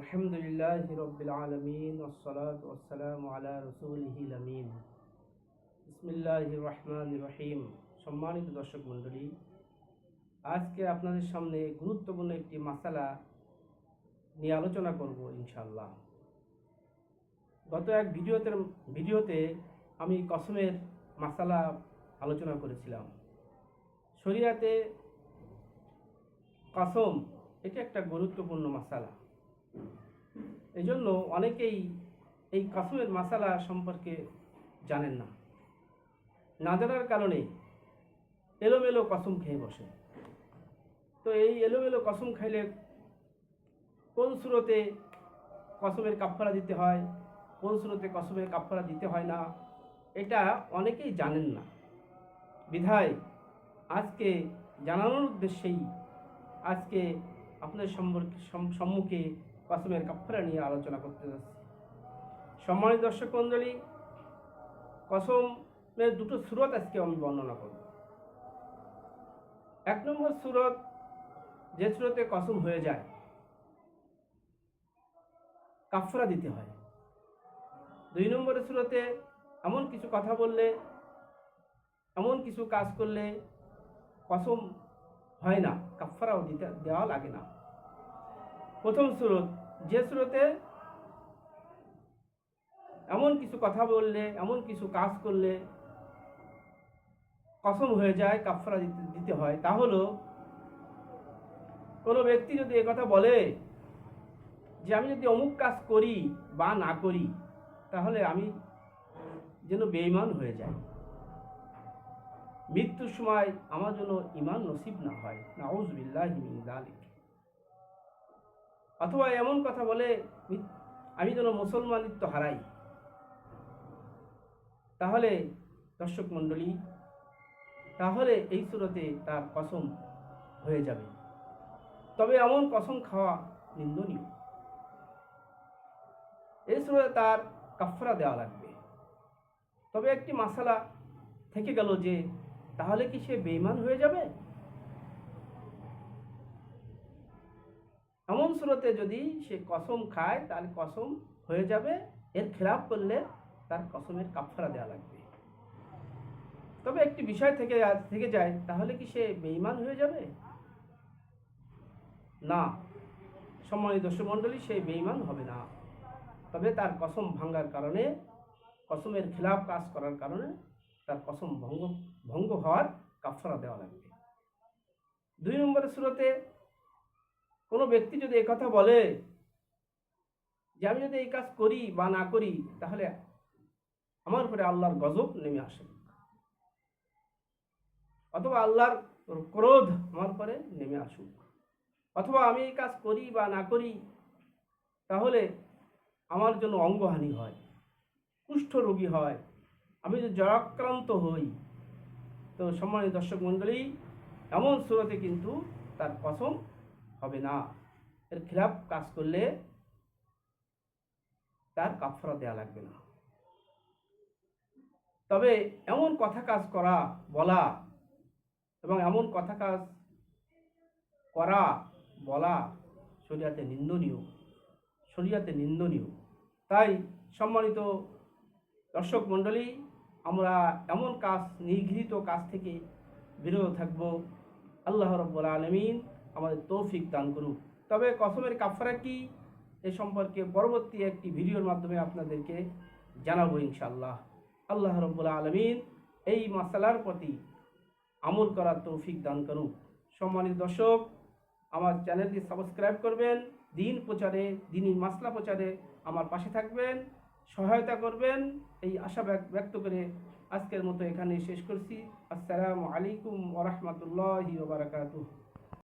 আলহামদুলিল্লাহ রবিল আলমিন ওসলাত ওসালাম আলা রসুলহিল আমিন বিসমিল্লাহ রহমান রহিম। সম্মানিত দর্শক মণ্ডলী, আজকে আপনাদের সামনে গুরুত্বপূর্ণ একটি মাসালা নিয়ে আলোচনা করব ইনশাল্লাহ গত এক ভিডিওতে ভিডিওতে আমি কসমের মাসালা আলোচনা করেছিলাম। শরিয়াতে কসম এটা একটা গুরুত্বপূর্ণ মাসালা। এই জন্য অনেকেই এই কসমের মাসালা সম্পর্কে জানেন না। না জানার কারণে এলোমেলো কসম খেয়ে বসে। তো এই এলোমেলো কসম খাইলে কোন সুরতে কসমের কাপড়া দিতে হয়, কোন সুরতে কসমের কাপড়া দিতে হয় না, এটা অনেকেই জানেন না। বিধায় আজকে জানানোর উদ্দেশ্যেই আজকে আপনাদের সম্পর্কে সম্মুখে কসমের কাপড়া নিয়ে আলোচনা করতে যাচ্ছি। সম্মানিত দর্শক মণ্ডলী, কসমের দুটো সুরত আজকে আমি বর্ণনা করব। এক নম্বর সুরত, যে সুরতে কসম হয়ে যায় কাফরা দিতে হয়। দুই নম্বরের সুরতে এমন কিছু কথা বললে, এমন কিছু কাজ করলে কসম হয় না কাফারাও দিতে, দেওয়া লাগে না। প্রথম সুরত যে সুরতে এমন কিছু কথা বললে, এমন কিছু কাজ করলে কসম হয়ে যায় কাফরা দিতে হয়। তা হলো, কোনো ব্যক্তি যদি কথা বলে যে আমি যদি অমুক কাজ করি বা না করি, তাহলে আমি যেন বেঈমান হয়ে যাই। মৃত্যুর সময় আমার জন্য ইমান নসিব না হয়। নাউজবিল্লাহ দালিক অথবা এমন কথা বলে আমি যেন মুসলমানিত্ব হারাই। তাহলে, দর্শক মণ্ডলী, তাহলে এই সুরতে তার কসম হয়ে যাবে। তবে এমন কসম খাওয়া নিন্দনীয়। এই সুরতে তার কাফরা দেওয়া লাগবে। তবে একটি মাসালা থেকে গেল যে, তাহলে কি সে বেইমান হয়ে যাবে? এমন সুরতে যদি সে কসম খায়, তাহলে কসম হয়ে যাবে। এর খেলাপ করলে তার কসমের কাফারা দেওয়া লাগবে। তবে একটি বিষয় থেকে থেকে যায়, তাহলে কি সে বেইমান হয়ে যাবে? না। সম্মানিত দর্শকমণ্ডলী, সে বেইমান হবে না। তবে তার কসম ভাঙ্গার কারণে, কসমের খেলাফ কাজ করার কারণে তার কসম ভঙ্গ ভঙ্গ হওয়ার কাফারা দেওয়া লাগবে। দুই নম্বরের সুরতে কোনো ব্যক্তি যদি কথা বলে যে আমি যদি এই কাজ করি বা না করি, তাহলে আমার উপরে আল্লাহর গজব নেমে আসে। অথবা আল্লাহর ক্রোধ আমার উপরে নেমে আসুক। অথবা আমি এই কাজ করি বা না করি, তাহলে আমার জন্য অঙ্গহানি হয়, কুষ্ঠ রোগী হয়, আমি যদি জরাক্রান্ত হই। তো সম্মানিত দর্শক মণ্ডলী, এমন সুরতে কিন্তু তার কসম হবে না। এর খিলাফ কাজ করলে তার কাফরা দেওয়া লাগবে না। তবে এমন কথা কাজ করা, বলা এবং এমন কথা কাজ করা, বলা শরিয়াতে নিন্দনীয় শরিয়াতে নিন্দনীয়। তাই সম্মানিত দর্শক মণ্ডলী, আমরা এমন কাজ, নিগৃহীত কাজ থেকে বিরত থাকব। আল্লাহ রব্বুল আলমিন আমাদের তৌফিক দান করুক। তবে কসমের কাফারা কি এ সম্পর্কে পরবর্তী একটি ভিডিওর মাধ্যমে আপনাদেরকে জানাব ইনশাল্লাহ আল্লাহ রব্বুল আলমিন এই মাসালার প্রতি আমল করার তৌফিক দান করুক। সম্মানিত দর্শক, আমার চ্যানেলটি সাবস্ক্রাইব করবেন, দিন প্রচারে দিনই মাসলা প্রচারে আমার পাশে থাকবেন, সহায়তা করবেন, এই আশা ব্যক্ত করে আজকের মতো এখানে শেষ করছি। আসসালামু আলাইকুম ওরহমতুল্লাহি ওবরাকাতুহ